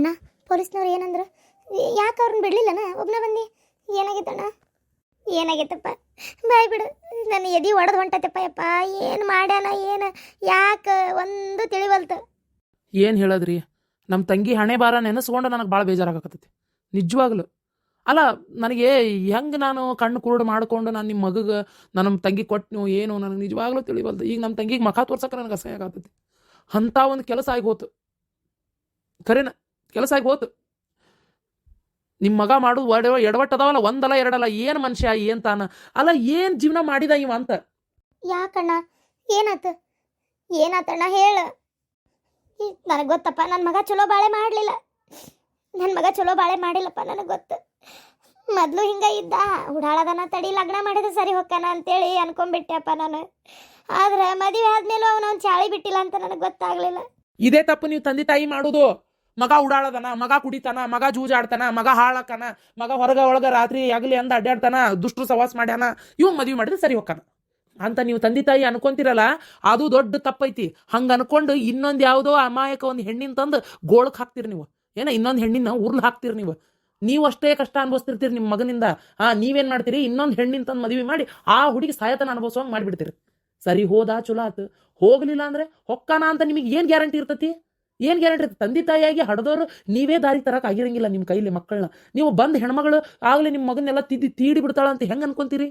ಅಣ್ಣ, ಪೊಲೀಸ್ನವ್ರು ಏನಂದ್ರು, ಯಾಕೆ ಅವ್ರನ್ನ ಬಿಡ್ಲಿಲ್ಲನ? ಒಬ್ಬನ ಬಂದು, ಏನಾಗಿತ್ತಣ್ಣ? ಏನಾಗೈತಪ್ಪ ಬಾಯ್ ಬಿಡು. ನನ್ನ ಎದಿ ಒಡೆದು ಹೊಂಟತೆಪ್ಪ ಯಪ್ಪ. ಏನು ಮಾಡ್ಯಾನ, ಏನು, ಯಾಕೆ, ಒಂದು ತಿಳಿವಲ್ತು. ಏನು ಹೇಳದ್ರಿ? ನಮ್ಮ ತಂಗಿ ಹಣೆ ಬಾರ ನೆನೆಸ್ಕೊಂಡು ನನಗೆ ಭಾಳ ಬೇಜಾರಾಗಕತ್ತೈತಿ. ನಿಜವಾಗ್ಲು. ಅಲ್ಲ, ನನಗೆ ಹೆಂಗೆ ನಾನು ಕಣ್ಣು ಕುರುಡು ಮಾಡ್ಕೊಂಡು ನಾನು ನಿಮ್ಮ ಮಗಗೆ ನನ್ನ ತಂಗಿ ಕೊಟ್ಟು ಏನು ನನಗೆ ನಿಜವಾಗ್ಲೂ ತಿಳಿವಲ್ದು. ಈಗ ನಮ್ಮ ತಂಗಿಗೆ ಮಖ ತೋರ್ಸಕ್ಕೆ ನನಗೆ ಅಸಹ್ಯ ಆಗತ್ತೈತಿ ಅಂಥ ಒಂದು ಕೆಲಸ ಆಗಿ ಹೋತು. ಖರೇನ? ಕೆಲಸ ಆಗಿ ಹೋತು. ನಿಮ್ಮ ಮಗ ಮಾಡೋದು ಒಡ ಎಡವಟ್ಟು ಅದಾವಲ್ಲ ಒಂದಲ್ಲ ಎರಡಲ್ಲ ಏನು ಮನುಷ್ಯ ಏನು ತಾನ? ಅಲ್ಲ ಏನು ಜೀವನ ಮಾಡಿದ ಇವ ಅಂತ? ಯಾಕಣ್ಣ? ಏನಾತ? ಏನಾತಣ್ಣ ಹೇಳು. ನನಗೆ ಗೊತ್ತಪ್ಪ ನನ್ನ ಮಗ ಚಲೋ ಬಾಳೆ ಮಾಡಲಿಲ್ಲ. ನನ್ನ ಮಗ ಚಲೋ ಬಾಳೆ ಮಾಡಿಲ್ಲಪ್ಪ ನನಗೆ ಗೊತ್ತು. ಮೊದಲು ಹಿಂಗ ಇದ್ದ. ಹುಡಾಳದನ ತಡಿ ಲಗ್ನ ಮಾಡಿದ್ರೆ ಸರಿ ಹೊಕ್ಕಾನ ಅಂತೇಳಿ ಅನ್ಕೊಂಡ್ಬಿಟ್ಟೆಪ್ಪ ನಾನು. ಆದ್ರೆ ಮದುವೆ ಆದ್ಮೇಲೂ ಅವನವ್ನು ಚಾಳಿ ಬಿಟ್ಟಿಲ್ಲ ಅಂತ ನನಗೆ ಗೊತ್ತಾಗ್ಲಿಲ್ಲ. ಇದೇ ತಪ್ಪು ನೀವು ತಂದೆ ತಾಯಿ ಮಾಡೋದು. ಮಗ ಉಡಾಳದನ, ಮಗ ಕುಡಿತಾನ, ಮಗ ಜೂಜಾಡ್ತಾನ, ಮಗ ಹಾಳಾಕನ ಮಗ ಹೊರಗ ಒಳಗ ರಾತ್ರಿ ಆಗಲಿ ಅಂದ ಅಡ್ಡಾಡ್ತಾನ ದುಷ್ಟು ಸವಾಸ ಮಾಡ್ಯಾನ ಇವ್ ಮದುವೆ ಮಾಡಿದ್ರೆ ಸರಿ ಹೋಗ್ತಾನ ಅಂತ ನೀವು ತಂದೆ ತಾಯಿ ಅನ್ಕೊಂತಿರಲ್ಲ, ಅದು ದೊಡ್ಡ ತಪ್ಪೈತಿ. ಹಂಗ ಅನ್ಕೊಂಡು ಇನ್ನೊಂದು ಯಾವುದೋ ಅಮಾಯಕ ಒಂದು ಹೆಣ್ಣಿನ ತಂದು ಗೋಳಕ್ಕೆ ಹಾಕ್ತೀರಿ ನೀವು. ಏನ ಇನ್ನೊಂದು ಹೆಣ್ಣಿನ ಉರ್ಲು ಹಾಕ್ತಿರಿ ನೀವು. ನೀವು ಅಷ್ಟೇ ಕಷ್ಟ ಅನುಭವಿಸ್ತಿರ್ತೀರಿ ನಿಮ್ಮ ಮಗನಿಂದ. ಆ, ನೀವೇನು ಮಾಡ್ತೀರಿ? ಇನ್ನೊಂದು ಹೆಣ್ಣಿನ ತಂದು ಮದುವೆ ಮಾಡಿ ಆ ಹುಡುಗಿ ಸಾಯತನ ಅನುಭವಿಸೋಂಗ್ ಮಾಡಿಬಿಡ್ತೀರಿ. ಸರಿ ಹೋದ ಚಲೋ ಆತು. ಹೋಗಲಿಲ್ಲ ಅಂದ್ರೆ ಹೊಕ್ಕಾನ ಅಂತ ನಿಮಗೆ ಏನು ಗ್ಯಾರಂಟಿ ಇರ್ತತಿ? ಏನ್ ಗ್ಯಾರಂಟಿ ತಂದೆ ತಾಯಿಯಾಗಿ ಹಡದವರು ನೀವೇ ದಾರಿ ತರಕ ಆಗಿರಂಗಿಲ್ಲ ನಿಮ್ಮ ಕೈಲಿ ಮಕ್ಕಳನ್ನ ನೀವು ಬಂದ್ ಹೆಣ್ಮಗಳು ಆಗಲೇ ನಿಮ್ಮ ಮಗನ್ನೆಲ್ಲ ತಿದ್ದಿ ತೀಡಿ ಬಿಡ್ತಾಳ ಅಂತ ಹೆಂಗ್ ಅನ್ಕೊಂತೀರಿ?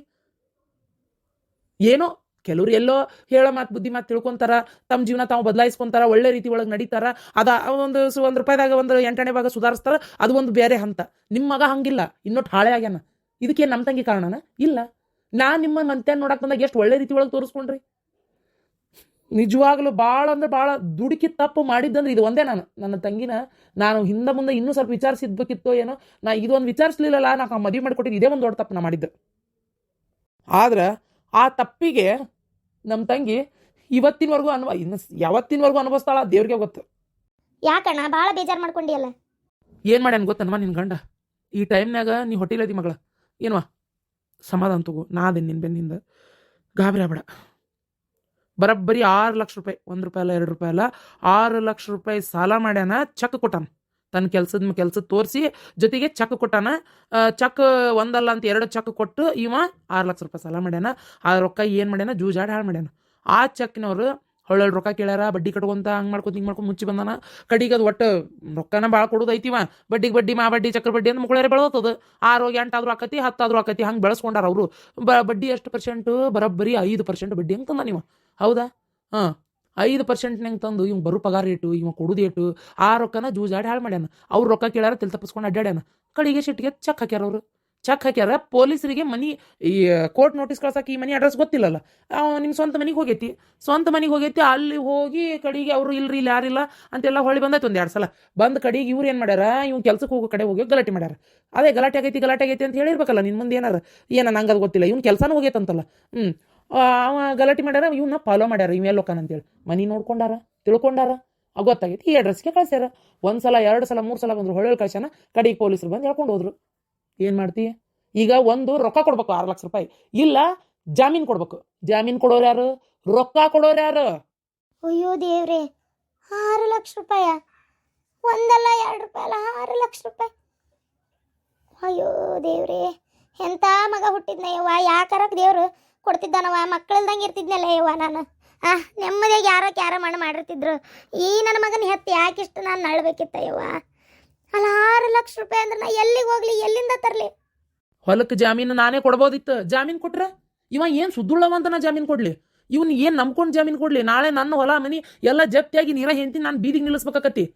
ಏನೋ ಕೆಲವ್ರು ಎಲ್ಲೋ ಹೇಳೋ ಮಾತು ಬುದ್ಧಿ ಮಾತು ತಿಳ್ಕೊಂತಾರ ತಮ್ಮ ಜೀವನ ತಾವು ಬದಲಾಯಿಸ್ಕೊಂತಾರ, ಒಳ್ಳೆ ರೀತಿ ಒಳಗೆ ನಡೀತಾರ, ಅದ ಒಂದು ಸು ಒಂದು ರೂಪಾಯಿದಾಗ ಒಂದು ಎಂಟನೇ ಭಾಗ ಸುಧಾರಿಸ್ತಾರ, ಅದು ಒಂದು ಬೇರೆ ಹಂತ. ನಿಮ್ಮ ಮಗ ಹಂಗಿಲ್ಲ ಇನ್ನೊಟ್ಟು ಹಾಳೆ ಆಗ್ಯಾನ. ಇದಕ್ಕೆ ನಮ್ಮ ತಂಗಿ ಕಾರಣನ? ಇಲ್ಲ. ನಾ ನಿಮ್ಮ ಮಂತ್ಯಾನ ನೋಡಕ್ ಬಂದಾಗ ಎಷ್ಟು ಒಳ್ಳೆ ರೀತಿ ಒಳಗೆ ತೋರಿಸ್ಕೊಂಡ್ರಿ? ನಿಜವಾಗ್ಲೂ ಭಾಳ ಅಂದ್ರೆ ಭಾಳ ದುಡುಕಿ ತಪ್ಪು ಮಾಡಿದ್ದಂದ್ರೆ ಇದು ಒಂದೇ ನಾನು. ನನ್ನ ತಂಗಿನ ನಾನು ಹಿಂದೆ ಮುಂದೆ ಇನ್ನೂ ಸ್ವಲ್ಪ ವಿಚಾರಿಸಿದ್ಬೇಕಿತ್ತೋ ಏನೋ ನಾ ಇದೊಂದು ವಿಚಾರಿಸ್ಲಿಲ್ಲಲ್ಲ ನಾ ಮದುವೆ ಮಾಡಿಕೊಟ್ಟಿದ್ದು ಇದೇ ಒಂದು ದೊಡ್ಡ ತಪ್ಪು ನಾ ಮಾಡಿದ್ದು. ಆದ್ರೆ ಆ ತಪ್ಪಿಗೆ ನಮ್ಮ ತಂಗಿ ಇವತ್ತಿನವರೆಗೂ ಅನ್ವ ಇನ್ನು ಯಾವತ್ತಿನವರೆಗೂ ಅನುಭವಿಸ್ತಾಳ ದೇವ್ರಿಗೆ ಗೊತ್ತು. ಯಾಕಣ್ಣ? ಭಾಳ ಬೇಜಾರು ಮಾಡ್ಕೊಂಡಿಯಲ್ಲ? ಏನು ಮಾಡ್ಯಾನ ಗೊತ್ತನ್ವ ನಿನ್ನ ಗಂಡ? ಈ ಟೈಮ್ನಾಗ ನೀ ಹೊಟ್ಟಿಲದಿ ಮಗಳ. ಏನವ? ಸಮಾಧಾನ ತಗೋ ನಾ ಅದೇನು ನಿನ್ನ ಬೆನ್ನಿಂದ ಗಾಬರಿ ಆಗ್ಬೇಡ. ಬರೋಬ್ಬರಿ ಆರು ಲಕ್ಷ ರೂಪಾಯಿ, ಒಂದು ರೂಪಾಯಿ ಅಲ್ಲ, ಎರಡು ರೂಪಾಯಿ ಅಲ್ಲ, ಆರು ಲಕ್ಷ ರೂಪಾಯಿ ಸಾಲ ಮಾಡ್ಯಾನ, ಚೆಕ್ ಕೊಟ್ಟಾನ. ತನ್ನ ಕೆಲ್ಸದ ಕೆಲ್ಸದ ತೋರಿಸಿ ಜೊತೆಗೆ ಚೆಕ್ ಕೊಟ್ಟಾನ. ಚೆಕ್ ಒಂದಲ್ಲ ಅಂತ ಎರಡು ಚೆಕ್ ಕೊಟ್ಟು ಇವ ಆರು ಲಕ್ಷ ರೂಪಾಯಿ ಸಾಲ ಮಾಡ್ಯಾನ. ಆ ರೊಕ್ಕ ಏನು ಮಾಡ್ಯಾನ? ಜೂಜಾಡಿ ಹಾಳು ಮಾಡ್ಯಾನ. ಆ ಚೆಕ್ನವ್ರು ಹೊಳ್ಳೊಳ್ಳೆ ರೊಕ್ಕ ಕೇಳ್ಯಾರ, ಬಡ್ಡಿ ಕಟ್ಕೊಂತ ಹಂಗೆ ಮಾಡ್ಕೊಂತ ಹಿಂಗೆ ಮಾಡ್ಕೊಂಡು ಮುಚ್ಚಿ ಬಂದಾನ. ಕಡಿಗೆ ಅದು ಒಟ್ಟು ರೊಕ್ಕನ ಭಾಳ ಕೊಡೋದು ಐತಿವ ಬಡ್ಡಿಗೆ ಬಡ್ಡಿ, ಮಾ ಬಡ್ಡಿ, ಚಕ್ರ ಬಡ್ಡಿ ಅಂತ ಮುಗಳೇ ಬೆಳೆದತ್ತದ ಆರು ಎಂಟಾದ್ರೂ ಆಕತಿ ಹತ್ತಾದ್ರೂ ಆಕತಿ, ಹಂಗೆ ಬೆಳೆಸ್ಕೊಂಡಾರ ಅವರು. ಬಡ್ಡಿ ಎಷ್ಟು ಪರ್ಸೆಂಟು ಬರೋಬ್ಬರಿ ಐದು ಪರ್ಸೆಂಟ್ ಬಡ್ಡಿ ಅಂತ ನೀವು ಹೌದಾ? ಹಾಂ. ಐದು ಪರ್ಸೆಂಟ್ನಂಗೆ ತಂದು ಇವ್ ಬರೋ ಪಗಾರ ಇಟ್ಟು ಇವ ಕೊಡುದು ಇಟ್ಟು, ಆ ರೊಕ್ಕನ ಜೂಜಾಡಿ ಹಾಳು ಮಾಡ್ಯಾನ. ಅವ್ರು ರೊಕ್ಕ ಕೇಳ್ಯಾರ ತಿಲ್ ತಪ್ಪಿಸ್ಕೊಂಡು ಅಡ್ಡಾಡ್ಯಾನ ಕಡಿಗೆ ಸಿಟ್ಟಿಗೆ ಚೆಕ್ ಹಾಕ್ಯಾರ ಅವರು. ಚೆಕ್ ಹಾಕ್ಯಾರ ಪೊಲೀಸರಿಗೆ ಮನಿ, ಈ, ಕೋರ್ಟ್ ನೋಟಿಸ್ ಕಳ್ಸಕ್ಕೆ ಈ ಮನಿ ಅಡ್ರೆಸ್ ಗೊತ್ತಿಲ್ಲಲ್ಲ. ನಿಮ್ಮ ಸ್ವಂತ ಮನೆಗೆ ಹೋಗೈತಿ. ಸ್ವಂತ ಮನೆಗೆ ಹೋಗೈತಿ, ಅಲ್ಲಿ ಹೋಗಿ ಕಡೆಗೆ ಅವರು ಇಲ್ರಿ, ಇಲ್ಲಿ ಯಾರಿಲ್ಲ ಅಂತೆಲ್ಲ ಹೊಳ್ಳಿ ಬಂದೈತೆ ಒಂದು ಎರಡು ಸಲ. ಬಂದ ಕಡೆಗೆ ಇವ್ರು ಏನು ಮಾಡ್ಯಾರ ಇವ್ ಕೆಲ್ಸಕ್ಕೆ ಹೋಗೋ ಕಡೆ ಹೋಗಿ ಗಲಾಟೆ ಮಾಡ್ಯಾರ. ಅದೇ ಗಲಾಟೆ ಆಗೈತಿ ಗಲಾಟೆ ಆಗೈತಿ ಅಂತ ಹೇಳಿರ್ಬೇಕಲ್ಲ ನಿನ್ನ ಮುಂದೆ ಏನಾರ? ಏನ ನಂಗೆ ಅದು ಗೊತ್ತಿಲ್ಲ, ಇವ್ನು ಕೆಲಸನೂ ಹೋಗೈತಂತಲ್ಲ. ಹ್ಞೂ ಅವ ಗಲಾಟೆ ಮಾಡ್ಯಾರ ಇವನ್ನ ಫಾಲೋ ಮಾಡ್ಯಾರ ಇವ್ ಎಲ್ಲೋಕನ್ ಅಂತೇಳಿ. ಮನಿ ನೋಡ್ಕೊಂಡಾರ, ತಿಳ್ಕೊಂಡಾರ ಗೊತ್ತಾಗೈತಿ. ಈ ಅಡ್ರೆಸ್ಗೆ ಕಳ್ಸ್ಯಾರ. ಒಂದು ಸಲ, ಎರಡು ಸಲ, ಮೂರು ಸಲ ಬಂದ್ರು ಹೊಳ್ಳಿ ಕಳ್ಸ್ಯಾನ, ಕಡೆಗೆ ಪೊಲೀಸರು ಬಂದು ಹೇಳ್ಕೊಂಡು ಹೋದ್ರು. ಏನು ಮಾಡ್ತಿ? ಈಗ ಒಂದು ರೊಕ್ಕ ಕೊಡ್ಬೇಕು, ಆರು ಲಕ್ಷ ರೂಪಾಯಿ. ಇಲ್ಲ, ಜಾಮೀನು ಕೊಡ್ಬೇಕು. ಜಾಮೀನು ಕೊಡೋರು ಯಾರು? ರೊಕ್ಕ ಕೊಡೋರು ಯಾರು? ಅಯ್ಯೋ ದೇವ್ರೆ, ಆರು ಲಕ್ಷ ರೂಪಾಯ. ಒಂದಲ್ಲ, ಎರಡು ರೂಪಾಯಿ ಅಲ್ಲ, ಆರು ಲಕ್ಷ ರೂಪಾಯಿ. ಅಯ್ಯೋ ದೇವ್ರೆ ಎಂಥ ಮಗ ಹುಟ್ಟಿದ್ನ ಯಾಕಾರ ದೇವ್ರು? ಕೊಡ್ತಿದ್ದಾನವ, ಮಕ್ಕಳಿಲ್ದಂಗೆ ಇರ್ತಿದ್ನಲ್ಲ ಯವ್ವ ನಾನು. ಆ, ನೆಮ್ಮದಿಯಾಗಿ ಯಾರೋ ಕ್ಯಾರ ಮಣ್ಣು ಮಾಡಿರ್ತಿದ್ರು. ಈ ನನ್ನ ಮಗನ ಹೆತ್ತು ಯಾಕಿಷ್ಟು ನಾನು ನಳ್ಬೇಕಿತ್ತ ಯವ್ವ? ಅಲ್ಲ ಆರು ಲಕ್ಷ ರೂಪಾಯಿ ಅಂದ್ರೆ ನಾ ಎಲ್ಲಿಗೆ ಹೋಗ್ಲಿ, ಎಲ್ಲಿಂದ ತರಲಿ? ಹೊಲಕ್ಕೆ ಜಾಮೀನು ನಾನೇ ಕೊಡ್ಬೋದಿತ್ತು. ಜಾಮೀನು ಕೊಟ್ರೆ? ಇವ ಏನು ಸುದ್ದುಳ್ಳವ ಅಂತ ನಾ ಜಾಮೀನು ಕೊಡ್ಲಿ? ಇವ್ನು ಏನು ನಂಬ್ಕೊಂಡು ಜಮೀನು ಕೊಡ್ಲಿ? ನಾಳೆ ನನ್ನ ಹೊಲ ಮನಿ ಎಲ್ಲ ಜಪ್ತಿಯಾಗಿ ನೀರ ಹೆಂಡ್ತಿ ನಾನು ಬೀದಿಗೆ ನಿಲ್ಲಿಸ್ಬೇಕಾಕತ್ತಿ.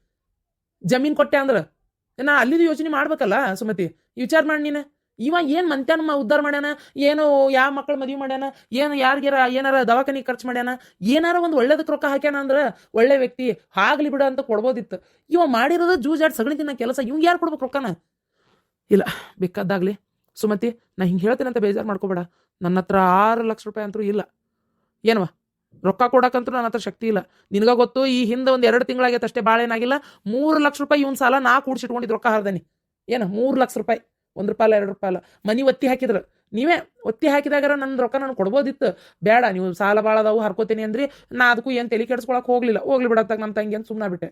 ಜಮೀನು ಕೊಟ್ಟೆ ಅಂದ್ರೆ? ನಾ ಅಲ್ಲಿದು ಯೋಚನೆ ಮಾಡ್ಬೇಕಲ್ಲ ಸುಮತಿ. ವಿಚಾರ ಮಾಡಿ ನೀನು. ಇವ ಏನು ಮಂತ್ಯಾನ ಉದ್ಧಾರ ಮಾಡ್ಯಾನ? ಏನು ಯಾವ ಮಕ್ಕಳು ಮದುವೆ ಮಾಡ್ಯಾನ? ಏನು ಯಾರಿಗಾರ ಏನಾರ ದವಾಖಾನಿಗೆ ಖರ್ಚು ಮಾಡ್ಯಾನ? ಏನಾರ ಒಂದು ಒಳ್ಳೇದಕ್ಕೆ ರೊಕ್ಕ ಹಾಕ್ಯಾನ ಅಂದ್ರೆ ಒಳ್ಳೆ ವ್ಯಕ್ತಿ ಆಗ್ಲಿ ಬಿಡ ಅಂತ ಕೊಡ್ಬೋದಿತ್ತು. ಇವ ಮಾಡಿರೋದು ಜೂಜಾಡ್ ಸಗಣಿ ತಿನ್ನ ಕೆಲಸ. ಇವ್ಗೆ ಯಾರು ಕೊಡ್ಬೇಕು ರೊಕ್ಕನ? ಇಲ್ಲ, ಬೇಕಾದಾಗ್ಲಿ. ಸುಮತಿ, ನಾ ಹಿಂಗೆ ಹೇಳ್ತೇನೆ ಅಂತ ಬೇಜಾರು ಮಾಡ್ಕೋಬೇಡ. ನನ್ನ ಹತ್ರ ಆರು ಲಕ್ಷ ರೂಪಾಯಿ ಅಂತೂ ಇಲ್ಲ. ಏನವ? ರೊಕ್ಕ ಕೊಡಕ್ಕಂತೂ ನನ್ನ ಹತ್ರ ಶಕ್ತಿ ಇಲ್ಲ. ನಿನಗ ಗೊತ್ತು, ಈ ಹಿಂದೆ ಒಂದು ಎರಡು ತಿಂಗಳಾಗೈತೆ ಅಷ್ಟೇ ಭಾಳ ಏನಾಗಿಲ್ಲ ಮೂರು ಲಕ್ಷ ರೂಪಾಯಿ ಇವನ್ ಸಾಲ ನಾ ಕೂಡಿಸಿಟ್ಕೊಂಡಿದ್ದು ರೊಕ್ಕ ಹರ್ದೇನಿ. ಏನು, ಮೂರು ಲಕ್ಷ ರೂಪಾಯಿ. ಒಂದು ರೂಪಾಯಿ ಎರಡು ರೂಪಾಯಿ ಅಲ್ಲ. ಮನಿ ಒತ್ತಿ ಹಾಕಿದ್ರು. ನೀವೇ ಒತ್ತಿ ಹಾಕಿದಾಗಾರ ನನ್ನ ರೊಕ್ಕ ನಾನು ಕೊಡ್ಬೋದಿತ್ತು. ಬೇಡ, ನೀವು ಸಾಲ ಭಾಳ ಅದಾವು, ಹರ್ಕೋತೀನಿ ಅಂದ್ರಿ. ನಾ ಅದಕ್ಕೂ ಏನು ತಲೆ ಕೆಡಿಸ್ಕೊಳಕ್ಕೆ ಹೋಗ್ಲಿಲ್ಲ. ಹೋಗ್ಲಿ ಬಿಡತ್ತಾಗ ನಮ್ಮ ತಂಗಿ ಅಂತ ಸುಮ್ಮನೆ ಬಿಟ್ಟೆ.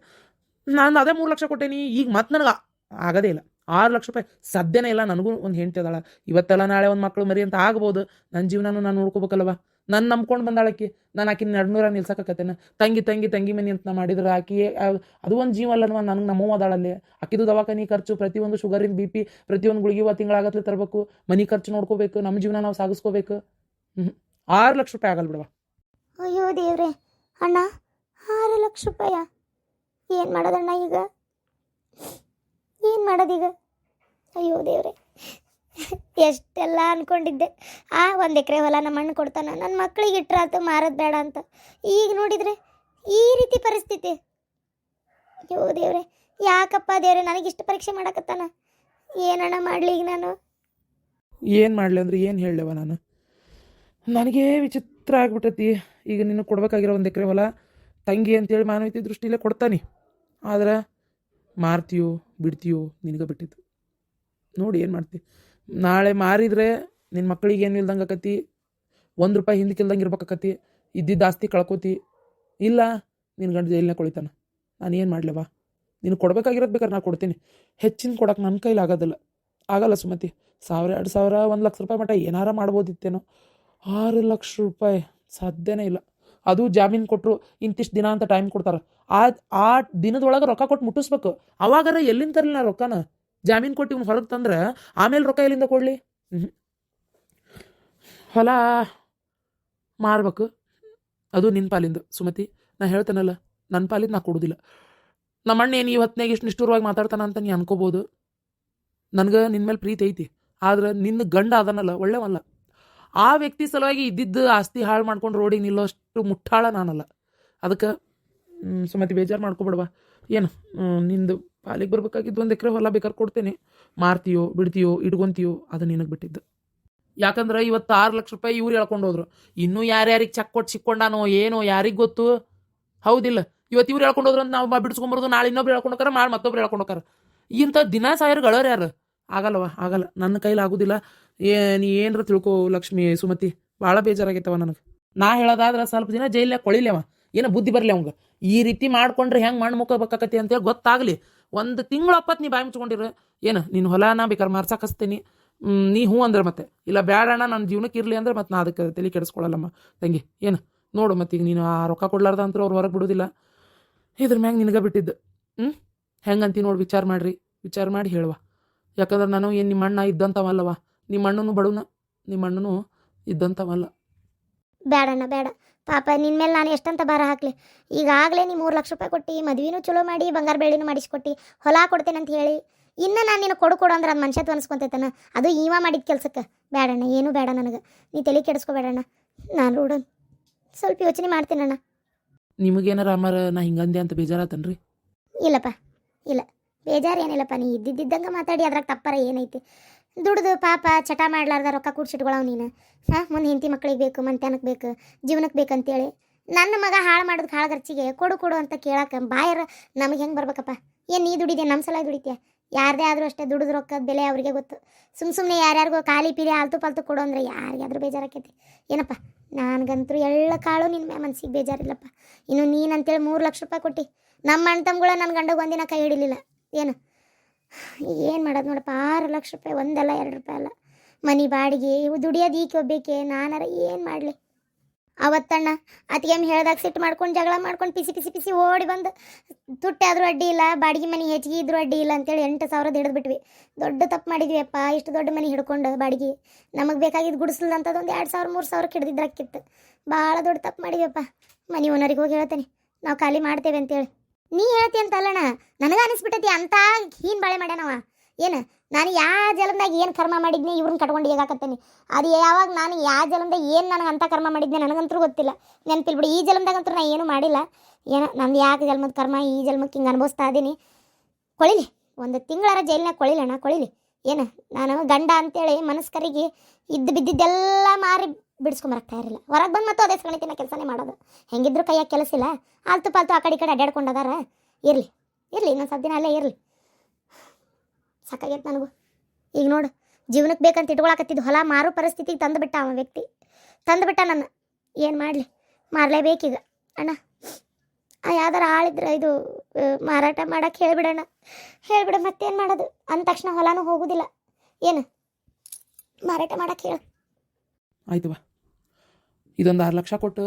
ನಾನು ಅದೇ ಮೂರು ಲಕ್ಷ ಕೊಟ್ಟೇನಿ, ಈಗ ಮತ್ತೆ ನನಗೆ ಆಗದೇ ಇಲ್ಲ. ಆರು ಲಕ್ಷ ರೂಪಾಯಿ ಸದ್ಯನೇ ಇಲ್ಲ, ನನಗೂ ಒಂದು ಹೆಂಡತಿ ಅದಾಳ. ಇವತ್ತೆಲ್ಲ ನಾಳೆ ಒಂದು ಮಕ್ಕಳು ಮರಿ ಅಂತ ಆಗ್ಬೋದು. ನನ್ನ ಜೀವನನೂ ನಾನು ನೋಡ್ಕೋಬೇಕಲ್ವ ನಾನು ನಂಬ್ಕೊಂಡು ಬಂದಾಳಕಿ ನಾನು ಆಕಿನ ನಡ್ನೂರ ನಿಲ್ಸಕ್ಕತ್ತೇನೆ? ತಂಗಿ ತಂಗಿ ತಂಗಿ ಮನಿ ಅಂತ ಮಾಡಿದ್ರೆ ಆಕಿ ಅದು ಒಂದು ಜೀವ ಅಲ್ಲನ್ವ ನನಗೆ ನಮ್ಮವ್ವ ಅದಾಳಲ್ಲಿ. ಆಕಿದು ದವಾಖಾನಿ ಖರ್ಚು, ಪ್ರತಿಯೊಂದು ಶುಗರಿನ ಬಿ ಪಿ, ಪ್ರತಿಯೊಂದು ಗುಳಿಗೆ ತಿಂಗಳಾಗತ್ಲೆ ತರಬೇಕು. ಮನಿ ಖರ್ಚು ನೋಡ್ಕೋಬೇಕು ನಮ್ಮ ಜೀವನ ನಾವು ಸಾಗಿಸ್ಕೋಬೇಕು. ಹ್ಞೂ ಆರು ಲಕ್ಷ ರೂಪಾಯಿ ಆಗಲ್ಲ ಬಿಡವ ಅಯ್ಯೋ ದೇವ್ರೆ, ಅಣ್ಣ, ಆರು ಲಕ್ಷ ರೂಪಾಯ? ಏನು ಮಾಡೋದಣ್ಣ ಈಗ? ಏನು ಮಾಡೋದೀಗ ಅಯ್ಯೋ ದೇವ್ರೆ. ಎಷ್ಟೆಲ್ಲ ಅನ್ಕೊಂಡಿದ್ದೆ. ಆ, ಒಂದು ಎಕರೆ ಹೊಲ ನಮ್ಮ ಅಣ್ಣ ಕೊಡ್ತಾನ. ನನ್ನ ಮಕ್ಳಿಗೆ ಇಟ್ಟರಾತು ಮಾರೋದು ಬೇಡ ಅಂತ. ಈಗ ನೋಡಿದ್ರೆ ಈ ರೀತಿ ಪರಿಸ್ಥಿತಿ. ಅಯ್ಯೋ ದೇವ್ರೆ, ಯಾಕಪ್ಪ ದೇವ್ರೆ ನನಗಿಷ್ಟು ಪರೀಕ್ಷೆ ಮಾಡಕತ್ತಾನ? ಏನಣ್ಣ ಮಾಡಲಿ ಈಗ ನಾನು? ಏನು ಮಾಡಲಿ ಅಂದ್ರೆ ಏನು ಹೇಳವ ನಾನು? ನನಗೆ ವಿಚಿತ್ರ ಆಗ್ಬಿಟ್ಟತಿ. ಈಗ ನಿನ್ನ ಕೊಡ್ಬೇಕಾಗಿರೋ ಒಂದು ಎಕರೆ ಹೊಲ, ತಂಗಿ ಅಂತೇಳಿ ಮಾನವೀಯತೆ ದೃಷ್ಟಿಲೇ ಕೊಡ್ತಾನೆ. ಆದ್ರೆ ಮಾರ್ತೀಯೋ, ಬಿಡ್ತೀಯೋ, ನಿನಗೆ ಬಿಟ್ಟಿದ್ದು. ನೋಡಿ ಏನು ಮಾಡ್ತಿ. ನಾಳೆ ಮಾರಿದ್ರೆ ನಿನ್ನ ಮಕ್ಕಳಿಗೆ ಏನು ಇಲ್ದಂಗೆ ಆಕತಿ? ಒಂದು ರೂಪಾಯಿ ಹಿಂದಕ್ಕೆ ಇಲ್ದಂಗೆ ಇರ್ಬೇಕಾಕತಿ ಇದ್ದಿದ್ದ ಆಸ್ತಿ ಕಳ್ಕೊತಿ. ಇಲ್ಲ ನಿನ್ನ ಗಂಡ ಜೈಲನ್ನ ಕೊಳಿತಾನ. ನಾನು ಏನು ಮಾಡ್ಲವಾ ನೀನು ಕೊಡ್ಬೇಕಾಗಿರೋದು ಬೇಕಾದ್ರೆ ನಾ ಕೊಡ್ತೀನಿ. ಹೆಚ್ಚಿನ ಕೊಡೋಕೆ ನನ್ನ ಕೈಲಿ ಆಗೋದಿಲ್ಲ. ಆಗಲ್ಲ ಸುಮತಿ. ಸಾವಿರ, ಎರಡು ಸಾವಿರ, ಒಂದು ಲಕ್ಷ ರೂಪಾಯಿ ಮಟ್ಟ ಏನಾರ ಮಾಡ್ಬೋದಿತ್ತೇನೋ. ಆರು ಲಕ್ಷ ರೂಪಾಯಿ ಸಾಧ್ಯನೇ ಇಲ್ಲ. ಅದು ಜಾಮೀನು ಕೊಟ್ಟರು ಇಂತಿಷ್ಟು ದಿನ ಅಂತ ಟೈಮ್ ಕೊಡ್ತಾರೆ. ಆ ಆ ದಿನದೊಳಗೆ ರೊಕ್ಕ ಕೊಟ್ಟು ಮುಟ್ಟಿಸ್ಬೇಕು. ಅವಾಗಾರ ಎಲ್ಲಿಂದ ತರಲಿ ನಾ ರೊಕ್ಕನ? ಜಾಮೀನು ಕೊಟ್ಟು ಇವ್ನು ಹೊರಗೆ ತಂದ್ರೆ ಆಮೇಲೆ ರೊಕ್ಕ ಎಲ್ಲಿಂದ ಕೊಡಲಿ? ಹೊಲ ಮಾರ್ಬೇಕು. ಅದು ನಿನ್ನ ಪಾಲಿಂದ. ಸುಮತಿ, ನಾ ಹೇಳ್ತೇನಲ್ಲ ನನ್ನ ಪಾಲಿಂದ ನಾ ಕೊಡೋದಿಲ್ಲ. ನಮ್ಮ ಅಣ್ಣ ಏನು ಹೊತ್ತಿನಾಗ ಇಷ್ಟು ನಿಷ್ಠುರವಾಗಿ ಮಾತಾಡ್ತಾನ ಅಂತ ನೀ ಅನ್ಕೋಬೋದು. ನನಗೆ ನಿನ್ನ ಮೇಲೆ ಪ್ರೀತಿ ಐತಿ. ಆದ್ರೆ ನಿನ್ನ ಗಂಡ ಅದನ್ನಲ್ಲ ಒಳ್ಳೆವಲ್ಲ. ಆ ವ್ಯಕ್ತಿ ಸಲುವಾಗಿ ಇದ್ದಿದ್ದು ಆಸ್ತಿ ಹಾಳು ಮಾಡ್ಕೊಂಡು ರೋಡಿಗೆ ನಿಲ್ಲೋಷ್ಟು ಮುಟ್ಟಾಳ ನಾನಲ್ಲ. ಅದಕ್ಕೆ ಸುಮತಿ ಬೇಜಾರು ಮಾಡ್ಕೊಬಿಡ್ವಾ ಏನು ನಿಂದು ಪಾಲಿಗೆ ಬರ್ಬೇಕಾಗಿದ್ದು ಒಂದು ಎಕರೆ ಹೊಲ ಬೇಕಾದ್ರೆ ಕೊಡ್ತೇನೆ. ಮಾರ್ತೀಯೋ, ಬಿಡ್ತೀಯೋ ಇಟ್ಕೊಂತೀಯೋ ಅದು ನಿನಗೆ ಬಿಟ್ಟಿದ್ದು. ಯಾಕಂದ್ರೆ ಇವತ್ತು ಆರು ಲಕ್ಷ ರೂಪಾಯಿ ಇವ್ರು ಹೇಳ್ಕೊಂಡು ಹೋದ್ರು. ಇನ್ನೂ ಯಾರ್ಯಾರಿಗೆ ಚೆಕ್ ಕೊಟ್ಟು ಸಿಕ್ಕೊಂಡಾನೋ ಏನೋ ಯಾರಿಗೆ ಗೊತ್ತು? ಹೌದಿಲ್ಲ. ಇವತ್ತು ಇವ್ರು ಹೇಳ್ಕೊಂಡು ಹೋದ್ರು ನಾವು ಬಿಡಿಸ್ಕೊಂಬರೋದು ನಾಳೆ ಇನ್ನೊಬ್ರು ಹೇಳ್ಕೊಂಡು ಹೋಗಾರ ಮಾಡಿ ಮತ್ತೊಬ್ರು ಹೇಳ್ಕೊಂಡು ಹೋಗಾರ ಇಂಥ ದಿನ ಸಾವಿರಗಳವ್ರು ಯಾರು? ಆಗಲ್ಲವ ಆಗಲ್ಲ. ನನ್ನ ಕೈಲಿ ಆಗೋದಿಲ್ಲ. ಏ, ನೀ ಏನರ ತಿಳ್ಕೋ ಲಕ್ಷ್ಮಿ, ಸುಮತಿ. ಭಾಳ ಬೇಜಾರಾಗೈತವ ನನಗೆ. ನಾ ಹೇಳೋದಾದ್ರೆ ಸ್ವಲ್ಪ ದಿನ ಜೈಲ್ನಾಗ ಕೊಳಿಲೇವ ಏನೋ ಬುದ್ಧಿ ಬರಲಿ ಅವಂಗೆ. ಈ ರೀತಿ ಮಾಡ್ಕೊಂಡ್ರೆ ಹೆಂಗೆ ಮಣ್ಣು ಅಂತ ಅಂತೇಳಿ ಗೊತ್ತಾಗಲಿ. ಒಂದು ತಿಂಗಳು ಅಪ್ಪತ್ತು ನೀ ಬಾಯಿ ಮುಚ್ಕೊಂಡಿರು. ಏನು, ನೀನು ಹೊಲನ ಬೇಕಾದ್ರೆ ಮಾರ್ಸಕ್ಕೆ ನೀ ಹ್ಞೂ ಅಂದ್ರೆ ಮತ್ತೆ. ಇಲ್ಲ ಬೇಡಣ್ಣ ನನ್ನ ಜೀವನಕ್ಕೆ ಇರಲಿ ಅಂದ್ರೆ ಮತ್ತೆ ನಾ ಅದಕ್ಕೆ ತಲೆ ಕೆಡಿಸ್ಕೊಳ್ಳಲ್ಲಮ್ಮ. ತಂಗಿ, ಏನು, ನೋಡು ಮತ್ತೆ ಈಗ ನೀನು ಆ ರೊಕ್ಕ ಕೊಡ್ಲಾರ್ದ ಅಂತ ಅವ್ರು ಹೊರಗೆ ಬಿಡೋದಿಲ್ಲ. ಇದ್ರ ಮ್ಯಾಗ ನಿನಗೆ ಬಿಟ್ಟಿದ್ದು. ಹ್ಞೂ ಹೆಂಗಂತಿ ನೋಡಿ ವಿಚಾರ ಮಾಡ್ರಿ. ವಿಚಾರ ಮಾಡಿ ಹೇಳುವ. ಯಾಕಂದ್ರೆ ನಾನು ಏನು ನಿಮ್ಮ ಅಣ್ಣ ಇದ್ದಂಥವಲ್ಲವ ನಿಮ್ಮ ಅಣ್ಣನೂ ಬಡವನ ನಿಮ್ಮ ಅಣ್ಣನೂ ಇದ್ದಂಥವಲ್ಲ ಬೇಡಣ್ಣ ಬೇಡ ಪಾಪ ನಿನ್ನ ಮೇಲೆ ನಾನು ಎಷ್ಟಂತ ಭಾರ ಹಾಕ್ಲಿ? ಈಗಾಗಲೇ ನೀ ಮೂರು ಲಕ್ಷ ರೂಪಾಯಿ ಕೊಟ್ಟು ಮದುವೆನೂ ಚಲೋ ಮಾಡಿ ಬಂಗಾರ ಬೆಳ್ಳಿನೂ ಮಾಡಿಸ್ಕೊಟ್ಟು ಹೊಲ ಕೊಡ್ತೇನೆ ಅಂತ ಹೇಳಿ ಇನ್ನು ನಾನು ನಿನಗೆ ಕೊಡು ಕೊಡು ಅಂದ್ರೆ ಅದು ಮನುಷ್ಯತ್ವ ಅನ್ಸ್ಕೊತೈತನ? ಅದು ಈವ ಮಾಡಿದ ಕೆಲ್ಸಕ್ಕೆ. ಬೇಡಣ್ಣ ಏನೂ ಬೇಡ ನನಗೆ. ನೀ ತಲೆ ಕೆಡಿಸ್ಕೋಬೇಡಣ್ಣ. ನಾನು ರೂಢನ್ ಸ್ವಲ್ಪ ಯೋಚನೆ ಮಾಡ್ತೀನಣ್ಣ. ನಿಮಗೇನಾರ ಅಮ್ಮಾರ ನಾ ಹಿಂಗಂದೆ ಅಂತ ಬೇಜಾರಾತನ್ರಿ? ಇಲ್ಲಪ್ಪ ಇಲ್ಲ. ಬೇಜಾರು ಏನಿಲ್ಲಪ್ಪ ನೀ ಇದ್ದಿದ್ದಂಗೆ ಮಾತಾಡಿ ಅದ್ರಾಗ ತಪ್ಪರ ಏನೈತಿ? ದುಡ್ದು ಪಾಪ ಚಟ ಮಾಡ್ಲಾರ್ದ ರೊಕ್ಕ ಕೂಡ್ಸಿಟ್ಕೊಳವ್ ನೀನು. ಹಾಂ, ಮುಂದೆ ಹೆಂಡತಿ ಮಕ್ಳಿಗೆ ಬೇಕು ಮಂತ್ಯಾನಕ್ಕೆ ಬೇಕು ಜೀವನಕ್ಕೆ ಬೇಕಂತೇಳಿ. ನನ್ನ ಮಗ ಹಾಳು ಮಾಡೋದು ಹಾಳು ಖರ್ಚಿಗೆ ಕೊಡು ಕೊಡು ಅಂತ ಕೇಳಕ್ಕೆ ಬಾಯರ್ ನಮಗೆ ಹೆಂಗೆ ಬರ್ಬೇಕಪ್ಪ? ಏನು ನೀ ದುಡಿದೆ ನಮ್ಮ ಸಲ ದುಡಿತೀಯ? ಯಾರದೇ ಆದರೂ ಅಷ್ಟೇ ದುಡಿದು ರೊಕ್ಕದ ಬೆಲೆ ಅವರಿಗೆ ಗೊತ್ತು. ಸುಮ್ಮ ಸುಮ್ಮನೆ ಯಾರ್ಯಾರಿಗೂ ಖಾಲಿ ಪೀರಿ ಆಲ್ತು ಪಾಲ್ತು ಕೊಡು ಅಂದರೆ ಯಾರಿಗಾದ್ರೂ ಬೇಜಾರಾಕೈತಿ. ಏನಪ್ಪ, ನನಗಂತೂ ಎಳ್ಳ ಕಾಳು ನಿನ್ನ ಮ್ಯಾ ಮನ್ಸಿಗೆ ಬೇಜಾರಿಲ್ಲಪ್ಪ. ಇನ್ನು ನೀನು ಅಂತೇಳಿ ಮೂರು ಲಕ್ಷ ರೂಪಾಯಿ ಕೊಟ್ಟು. ನಮ್ಮ ಅಣ್ಣ ತಮ್ಗಳ ನನ್ನ ಗಂಡಗೆ ಒಂದಿನ ಕೈ ಹಿಡಿಲಿಲ್ಲ. ಏನು? ಏನು ಮಾಡೋದು ನೋಡಪ್ಪ, ಆರು ಲಕ್ಷ ರೂಪಾಯಿ ಒಂದಲ್ಲ, ಎರಡು ರೂಪಾಯಿ ಅಲ್ಲ. ಮನೆ ಬಾಡಿಗೆ, ಇವು ದುಡಿಯೋದು ಈಕೆ ಒಬ್ಬೇಕೆ, ನಾನಾರ ಏನು ಮಾಡಲಿ? ಅವತ್ತಣ್ಣ ಅತ್ತಿಗೆಮ್ಮ ಹೇಳ್ದಾಗ ಸಿಟ್ಟು ಮಾಡ್ಕೊಂಡು ಜಗಳ ಮಾಡ್ಕೊಂಡು ಪಿಸಿ ಪಿಸಿ ಪಿಸಿ ಓಡಿ ಬಂದು ತುಟ್ಟಿ ಆದರೂ ಅಡ್ಡಿ ಇಲ್ಲ, ಬಾಡಿಗೆ ಮನೆ ಹೆಚ್ಚಿಗೆ ಇದ್ರೂ ಅಡ್ಡಿ ಇಲ್ಲ ಅಂತೇಳಿ ಎಂಟು ಸಾವಿರದ ಹಿಡಿದ್ಬಿಟ್ವಿ ದೊಡ್ಡ ತಪ್ಪು ಮಾಡಿದ್ವಿ ಅಪ್ಪ ಇಷ್ಟು ದೊಡ್ಡ ಮನೆ ಹಿಡ್ಕೊಂಡು ಬಾಡಿಗೆ. ನಮಗೆ ಬೇಕಾಗಿದ್ದು ಗುಡಿಸ್ಲಿಲ್ಲ ಅಂತದ್ದು ಒಂದು ಎರಡು ಸಾವಿರ, ಮೂರು ಸಾವಿರಕ್ಕೆ ಹಿಡಿದಿದ್ರಾಕಿತ್ತು ಭಾಳ ದೊಡ್ಡ ತಪ್ಪು ಮಾಡಿದ್ವಪ್ಪ ಮನೆ ಓನರಿಗೆ ಹೋಗಿ ಹೇಳ್ತೇನೆ, ನಾವು ಖಾಲಿ ಮಾಡ್ತೇವೆ ಅಂತೇಳಿ. ನೀ ಹೇಳ್ತಿ ಅಂತ ಅಲ್ಲಣ್ಣ ನನಗೆ ಅನಿಸ್ಬಿಟ್ಟೈತಿ ಅಂತ ಹೀನ್ ಬಾಳೆ ಮಾಡ್ಯಾನವ. ಏನು, ನಾನು ಯಾವ ಜಲಮ್ದಾಗ ಏನು ಕರ್ಮ ಮಾಡಿದ್ನಿ ಇವ್ರನ್ನ ಕಟ್ಕೊಂಡು ಹೇಗಾಕತ್ತೇನೆ? ಅದು ಯಾವಾಗ ನಾನು ಯಾವ ಜಲಮ್ದಾಗ ಏನು ನನಗೆ ಅಂತ ಕರ್ಮ ಮಾಡಿದ್ನಿ ನನಗಂತೂ ಗೊತ್ತಿಲ್ಲ. ನೆನಪಿಲ್ ಬಿಡಿ, ಈ ಜಲಮ್ದಾಗಂತೂ ನಾನು ಏನೂ ಮಾಡಿಲ್ಲ. ಏನ, ನಂದು ಯಾಕೆ ಜನ್ಮದ ಕರ್ಮ, ಈ ಜನ್ಮಕ್ಕೆ ಹಿಂಗೆ ಅನುಭವಿಸ್ತಾ ಇದ್ದೀನಿ ಕೊಳಿಲಿ, ಒಂದು ತಿಂಗಳಾರ ಜೈಲಿನಾಗ ಕೊಳಿಲಣ್ಣ, ಕೊಳಿಲಿ. ಏನು, ನಾನು ಗಂಡ ಅಂತೇಳಿ ಮನಸ್ಕರಿಗೆ ಇದ್ದು ಬಿದ್ದಿದ್ದೆಲ್ಲ ಮಾರಿ ಬಿಡಿಸ್ಕೊಂಬರಕ್ಕೆ ತಯಾರಿಲ್ಲ. ಹೊರಗೆ ಬಂದು ಮತ್ತು ಅದೇ ಸಗಣಿತಿನ ಕೆಲಸನೇ ಮಾಡೋದು. ಹೆಂಗಿದ್ರು ಕೈಯಾಗ ಕೆಲಸ ಇಲ್ಲ. ಆಲ್ತು ಪಾಲ್ತು ಆ ಕಡೆ ಈ ಕಡೆ ಅಡ್ಡಾಡ್ಕೊಂಡದಾರ ಇರಲಿ ಇರಲಿ, ಇನ್ನೊಂದು ಸ್ವಲ್ಪ ದಿನ ಅಲ್ಲೇ ಇರಲಿ. ಸಾಕಾಗೈತೆ ನನಗೂ. ಈಗ ನೋಡು ಜೀವನಕ್ಕೆ ಬೇಕಂತ ಇಟ್ಕೊಳಕತ್ತಿದ್ದು ಹೊಲ ಮಾರೋ ಪರಿಸ್ಥಿತಿಗೆ ತಂದುಬಿಟ್ಟ ಅವ ವ್ಯಕ್ತಿ. ತಂದುಬಿಟ್ಟ ನನ್ನ. ಏನು ಮಾಡಲಿ? ಮಾರಲೇಬೇಕೀಗ. ಅಣ್ಣ ಯಾವ್ದಾರ ಆಳಿದ್ರೆ ಇದು ಮಾರಾಟ ಮಾಡಕ್ಕೆ ಹೇಳ್ಬಿಡೋಣ ಹೇಳ್ಬಿಡ, ಮತ್ತೇನು ಮಾಡೋದು? ಅಂದ ತಕ್ಷಣ ಹೊಲನೂ ಹೋಗೋದಿಲ್ಲ. ಏನು? ಮಾರಾಟ ಮಾಡಕ್ಕೆ ಹೇಳು. ಆಯ್ತವ ಇದೊಂದು ಆರು ಲಕ್ಷ ಕೊಟ್ಟು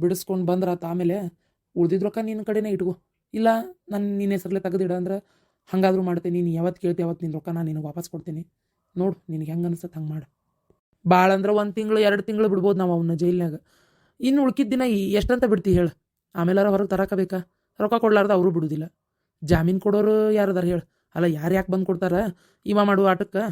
ಬಿಡಿಸ್ಕೊಂಡು ಬಂದ್ರೆ ಆತ ಆಮೇಲೆ ಉಳ್ದಿದ್ ರೊಕ್ಕ ನಿನ್ನ ಕಡೆನೇ ಇಟ್ಕೋ. ಇಲ್ಲ, ನಾನು ನಿನ್ನ ಹೆಸರಲ್ಲೇ ತೆಗೆದಿಡ ಅಂದ್ರೆ ಹಂಗಾದ್ರೂ ಮಾಡ್ತೀನಿ, ನೀನು ಯಾವತ್ತು ಕೇಳ್ತಿ ಯಾವತ್ತು ನಿನ್ನ ರೊಕ್ಕ ನಾನು ನಿನಗೆ ವಾಪಸ್ ಕೊಡ್ತೀನಿ. ನೋಡು, ನಿನಗೆ ಹೆಂಗೆ ಅನಿಸುತ್ತೆ ಹಂಗೆ ಮಾಡು. ಭಾಳ ಅಂದ್ರೆ ಒಂದು ತಿಂಗಳು, ಎರಡು ತಿಂಗಳು ಬಿಡ್ಬೋದು ನಾವು ಅವನ್ನ ಜೈಲಿನಾಗ ಇನ್ನು ಉಳ್ಕಿದ ದಿನ ಎಷ್ಟಂತ ಬಿಡ್ತಿ ಹೇಳು. ಆಮೇಲಾರ ಹೊರಗೆ ತರಕಬೇಕಾ ರೊಕ್ಕ ಕೊಡ್ಲಾರ್ದ ಅವರು ಬಿಡುವುದಿಲ್ಲ ಜಾಮೀನು ಕೊಡೋರು ಯಾರದಾರ ಹೇಳು. ಅಲ್ಲ, ಯಾರು ಯಾಕೆ ಬಂದು ಕೊಡ್ತಾರ? ಇವ ಮಾಡುವ ಆಟಕ್ಕೆ